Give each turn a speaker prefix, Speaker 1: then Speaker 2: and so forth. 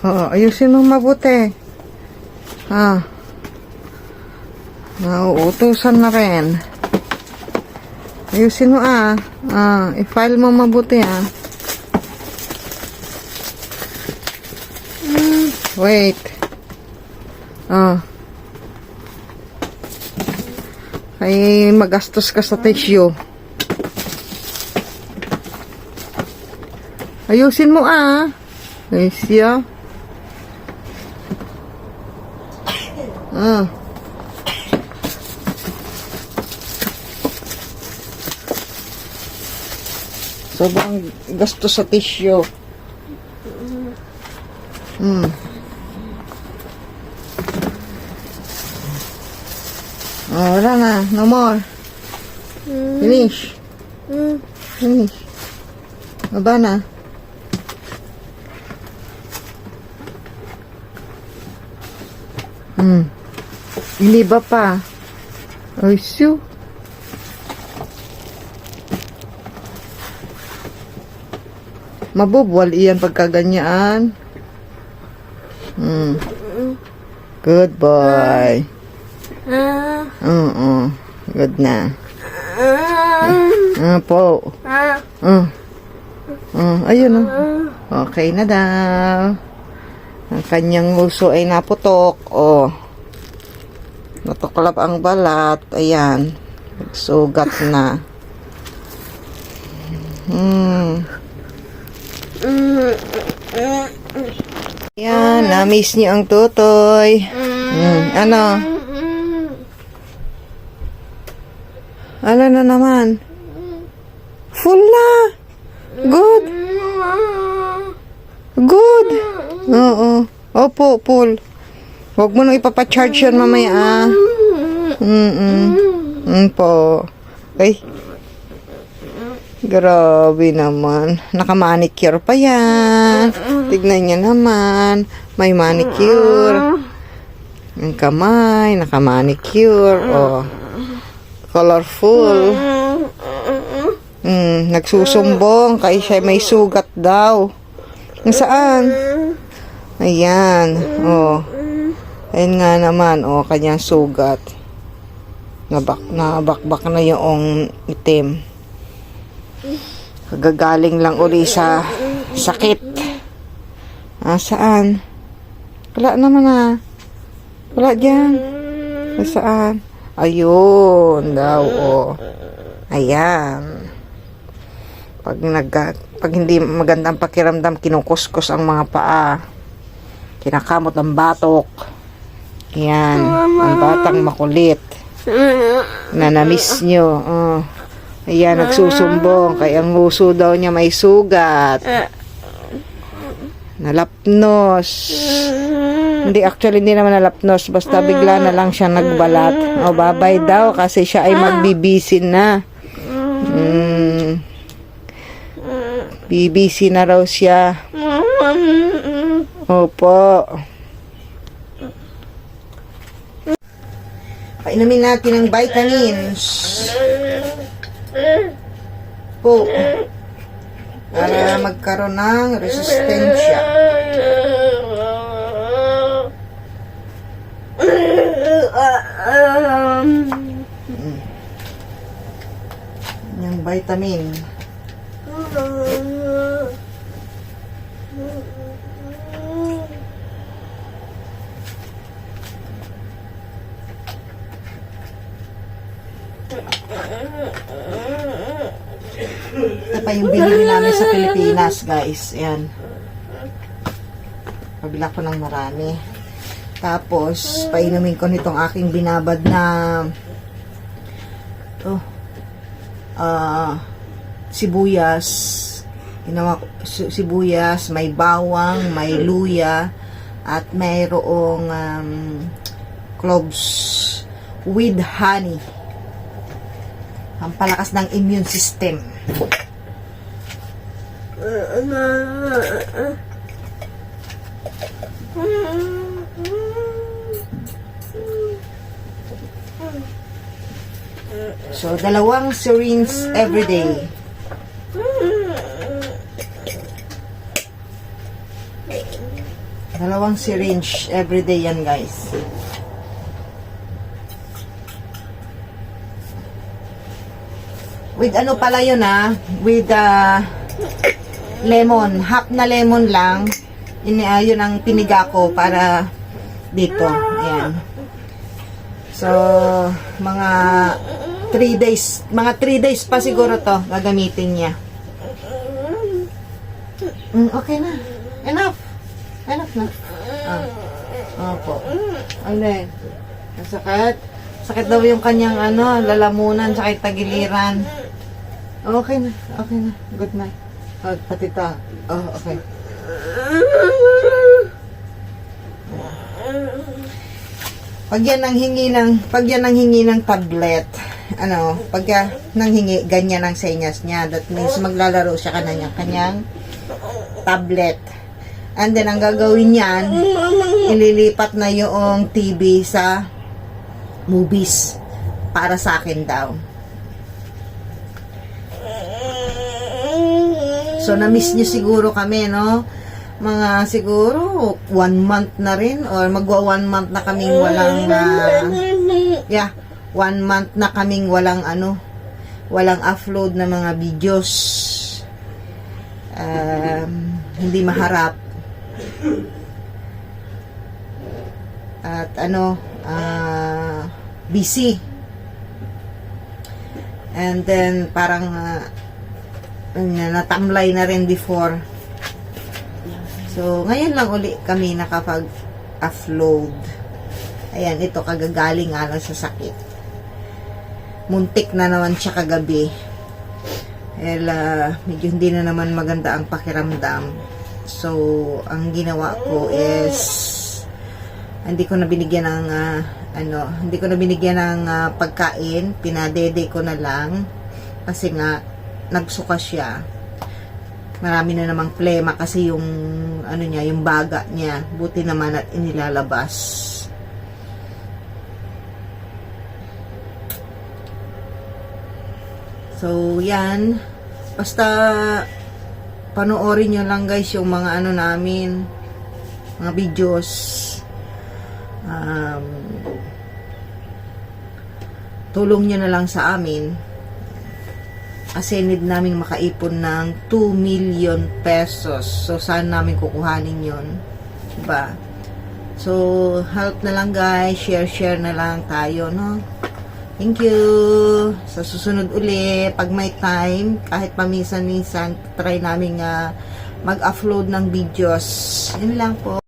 Speaker 1: Oo, ayusin mo mabuti. Ah. Nauutusan na rin. Ayusin mo ah. Ah, i-file mo mabuti ah. Wait. Ah. Ay, magastos ka sa tissue. Ayusin mo ah. Ay, siya. Ah. Sobrang gasto sa tissue. Hmm. Oh, wala na. No more. Finish. Finish. Baba na. Hmm. Iliba pa. Ay, siyo. Mabubwal iyan pagkaganyaan. Hmm. Good boy. Oo. Good na. Ah, po. Ah. Ah, ayun oh. Okay na daw. Ang kanyang uso ay naputok. Oh. Natuklap ang balat. Ayan. Nagsugat na. Hmm. Yan, na-miss niyo ang tutoy. Hmm, ano? Ano na naman? Full na. Good. Good. Oo. Opo, full. Huwag mo nang ipapacharge yan mamaya, ah. Mm-mm. Mm po. Ay. Grabe naman. Nakamanicure pa yan. Tignan niya naman. May manicure. Ang kamay, nakamanicure. Oh. Colorful. Mm, nagsusumbong kay siya may sugat daw. Saan? Ayan. Oh. Ayan nga naman, oh, kanyang sugat. Nabak, nabakbak na yung itim. Kagagaling lang uli sa sakit. Ah, saan? Wala naman ah. Wala dyan. Ah, Saan? Ayun daw, oh. Ayan. Pag, nag, pag hindi magandang pakiramdam, kinukuskus ang mga paa. Kinakamot ang batok. Yan. Ang batang makulit. Na na-miss nyo. Oh. Ayan, nagsusumbong. Kaya ang uso daw niya may sugat. Nalapnos. Hindi, actually, hindi naman nalapnos. Basta bigla na lang siya nagbalat. O, babay daw kasi siya ay magbibisin na. Mm. BBC na raw siya. Opo. Painumin natin ng vitamins. Po. Para magkaroon ng resistensya. Yung vitamin. Ito pa yung binili namin sa Pilipinas, guys. Ayan. Pabila ko ng marami. Tapos, painumin ko nitong aking binabad na oh, ah, sibuyas. Ginawa ko, si- sibuyas, may bawang, may luya, at mayroong um, cloves with honey. Ang palakas ng immune system. So, dalawang syringe every day. Dalawang syringe everyday yan, guys. With ano pala yun ah, with uh, lemon, half na lemon lang. Ah, yun ang piniga ko para dito. Ayan. So, mga 3 days, mga 3 days pa siguro to gagamitin niya. Mm, okay na. Enough. Enough na. Ah. Opo. Alin. Sakit. Sakit daw yung kanyang ano, lalamunan, sakit tagiliran. Okay na. Okay na. Good night. Oh, pati to. Oh, okay. Pag yan ang hingi ng, pag yan ang hingi ng tablet, ano, pag yan nang hingi, ganyan ang senyas niya. That means maglalaro siya ka na niya, kanyang tablet. And then, ang gagawin niyan, ililipat na yung TV sa movies para sa akin daw. So, na-miss niyo siguro kami, no? Mga siguro one month na rin or magwa one month na kaming walang ah, yeah, one month na kaming walang ano, walang upload na mga videos. Um, hindi maharap. At ano, ah, busy. And then parang ah, na natamlay na rin before. So, ngayon lang uli kami nakapag-upload. Ayan, ito kagagaling nga lang sa sakit. Muntik na naman siya kagabi. Well, ah, medyo hindi na naman maganda ang pakiramdam. So, ang ginawa ko is hindi ko na binigyan ng ah, ano, hindi ko na binigyan ng ah, pagkain, pinadede ko na lang kasi nga nagsuka siya. Marami na namang plema kasi yung ano niya, yung baga niya. Buti naman at inilalabas. So, yan. Basta panoorin nyo lang guys yung mga ano namin, mga videos. Um, tulong nyo na lang sa amin kasi need namin makaipon ng 2 million pesos. So, saan namin kukuhanin yon Diba? So, help na lang guys. Share-share na lang tayo, no? Thank you. Sa susunod uli, pag may time, kahit paminsan-minsan, try namin uh, mag-upload ng videos. Yun lang po.